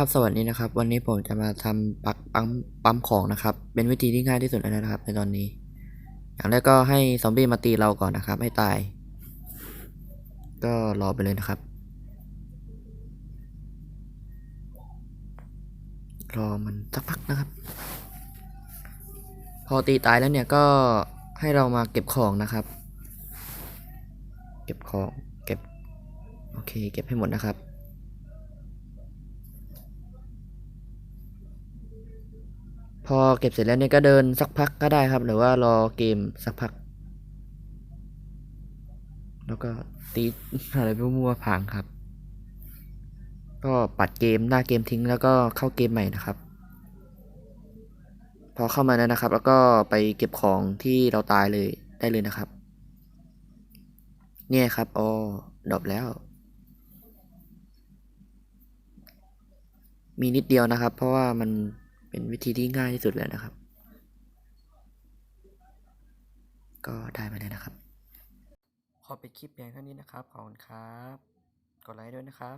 ครับสวัสดีนะครับ วันนี้ผมจะมาทำปักปั๊มปั๊มของนะครับ เป็นวิธีที่ง่ายที่สุดแล้วนะครับ ในตอนนี้ อย่างแรกก็ให้ซอมบี้มาตีเราก่อนนะครับ ให้ตาย ก็รอไปเลยนะครับ รอมันสักพักนะครับ พอตีตายแล้วเนี่ยก็ให้เรามาเก็บของนะครับ เก็บของเก็บ โอเค เก็บให้หมดนะครับ พอเก็บเสร็จแล้วเนี่ยก็เดินสักพักก็ได้ครับ หรือว่ารอเกมสักพัก แล้วก็ตีอะไรไปมั่วๆพังครับ ก็ปัดเกมหน้าเกมทิ้งแล้วก็เข้าเกมใหม่นะครับ พอเข้ามาแล้วนะครับ แล้วก็ไปเก็บของที่เราตายเลยได้เลยนะครับ เนี่ยครับอ๋อดรอปแล้ว มีนิดเดียวนะครับ เพราะว่ามัน เป็นวิธีที่ง่ายที่สุดแล้วนะครับ ก็ได้มาแล้วนะครับ ขอไปดคลิปเพียงเท่านี้นะครับ ขอบคุณครับ กดไลค์ด้วยนะครับ